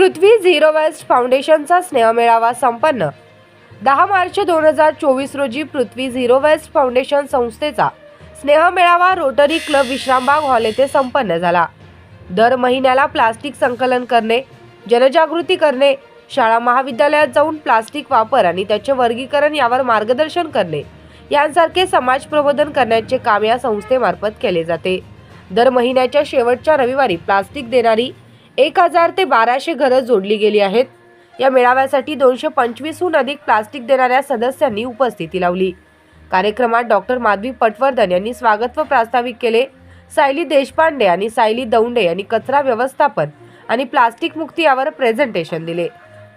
पृथ्वी zero waste फाउंडेशनचा स्नेहमेळावा संपन्न. दहा मार्च दोन हजार चोवीस रोजी पृथ्वी झिरो वेस्ट फाउंडेशन संस्थेचा स्नेहमेळावा रोटरी क्लब विश्रामबाग हॉल येथे संपन्न झाला. दर महिन्याला प्लास्टिक संकलन करणे जनजागृती करणे शाळा महाविद्यालयात जाऊन प्लास्टिक वापर आणि त्याचे वर्गीकरण यावर मार्गदर्शन करणे यांसारखे समाज प्रबोधन करण्याचे काम या संस्थेमार्फत केले जाते. दर महिन्याच्या शेवटच्या रविवारी प्लास्टिक देणारी एक हजार ते बाराशे घरं जोडली गेली आहेत. या मेळाव्यासाठी दोनशे पंचवीसहून अधिक प्लास्टिक देणाऱ्या सदस्यांनी उपस्थिती लावली. कार्यक्रमात डॉक्टर माधवी पटवर्धन यांनी स्वागत व प्रास्ताविक केले. सायली देशपांडे आणि सायली दौंडे यांनी कचरा व्यवस्थापन आणि प्लास्टिक मुक्ती यावर प्रेझेंटेशन दिले.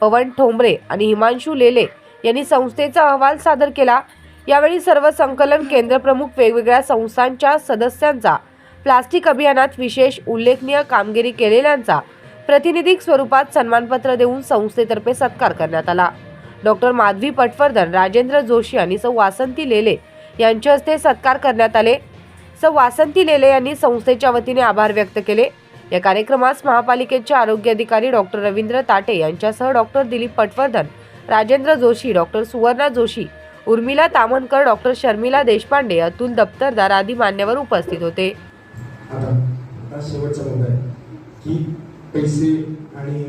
पवन ठोंबरे आणि हिमांशू लेले यांनी संस्थेचा अहवाल सादर केला. यावेळी सर्व संकलन केंद्र प्रमुख वेगवेगळ्या संस्थांच्या सदस्यांचा प्लास्टिक अभियानात विशेष उल्लेखनीय कामगिरी केलेल्यांचा प्रतिनिधिक स्वरूपात सन्मानपत्र देऊन संस्थेतर्फे सत्कार करण्यात आला. डॉक्टर माधवी पटवर्धन राजेंद्र जोशी आणि सौ. वासंती लेले यांच्या हस्ते सत्कार करण्यात आले. सौ. वासंती लेले यांनी संस्थेच्या वतीने आभार व्यक्त केले. या कार्यक्रमास महापालिकेचे आरोग्य अधिकारी डॉक्टर रवींद्र ताटे यांच्यासह doctor Dilip Patwardhan Rajendra Joshi doctor Suvarna Joshi Urmila Tamankar doctor Sharmila Deshpande Atul Daptardar आदी मान्यवर उपस्थित होते. आता शेवटचा मुद्दा आहे. की पैसे आणि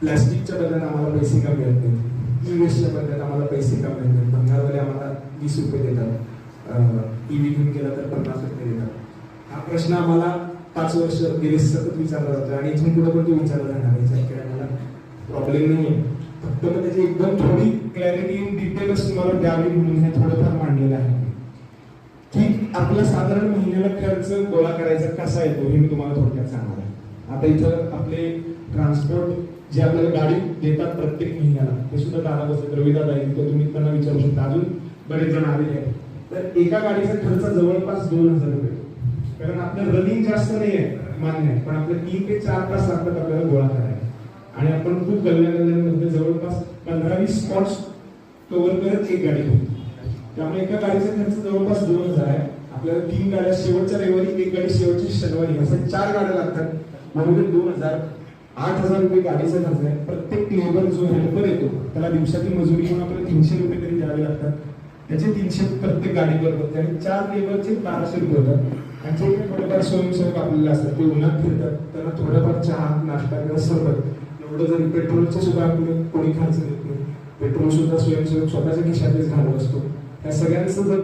प्लॅस्टिकच्या बदल्यात आम्हाला पैसे का मिळत नाहीत? ई वेस्टच्या बदल्यात आम्हाला पैसे का मिळत नाहीत? भंगारवाले आम्हाला वीस रुपये देतात. टी व्ही घेऊन गेला तर पन्नास रुपये देतात. हा प्रश्न आम्हाला पाच वर्ष गेले सतत विचारला जातो आणि इथून पुढे पण तो विचारला जाणार? आहे याच्यात आम्हाला प्रॉब्लेम नाही आहे फक्त त्याची एकदम थोडी क्लॅरिटी इन डिटेल्स तुम्हाला द्यावी म्हणून हे थोडंफार मांडलेलं आहे. आपला साधारण महिन्याला खर्च गोळा करायचा कसा येतो हे मी तुम्हाला थोडक्यात सांगणार आहे. आता इथं आपले ट्रान्सपोर्ट जे आपल्याला गाडी देतात प्रत्येक महिन्याला ते सुद्धा दादा बसत रविदादा आहे तर तुम्ही त्यांना विचारू शकता. अजून बरेच जण आलेले आहेत. तर एका गाडीचा खर्च जवळपास दोन हजार रुपये. कारण आपलं रनिंग जास्त नाही आहे मान्य आहे. पण आपलं तीन ते चार तास लागतात आपल्याला गोळा करायला. आणि आपण खूप गल्ल्या जवळपास पंधरा वीस स्पॉट्स कव्हर करत एक गाडी होती त्यामुळे एका गाडीचा खर्च जवळपास दोन हजार आहे. आपल्याला तीन गाड्या शेवटच्या रविवारी एक गाडी शेवटची शनिवारी. असं चार गाड्या लागतात. म्हणून दोन हजार आठ हजार रुपये गाडीचा खर्च आहे. प्रत्येक लेबर जो हेल्पर येतो त्याला दिवसाची मजुरी म्हणून आपल्याला तीनशे रुपये तरी द्यावे लागतात. त्याचे तीनशे प्रत्येक गाडीवर होते आणि चार लेबरचे बाराशे रुपये होतात. आणि जे थोडेफार स्वयंसेवक आपल्याला असतात ते उन्हात फिरतात. त्यांना थोडंफार चहा नाश्ता किंवा सरबत. एवढं जरी पेट्रोलचं सुद्धा आपल्याला कोणी खर्च देत नाही. पेट्रोल सुद्धा स्वयंसेवक स्वतःच्या खिशातच घालत असतो. या सगळ्यांचं जर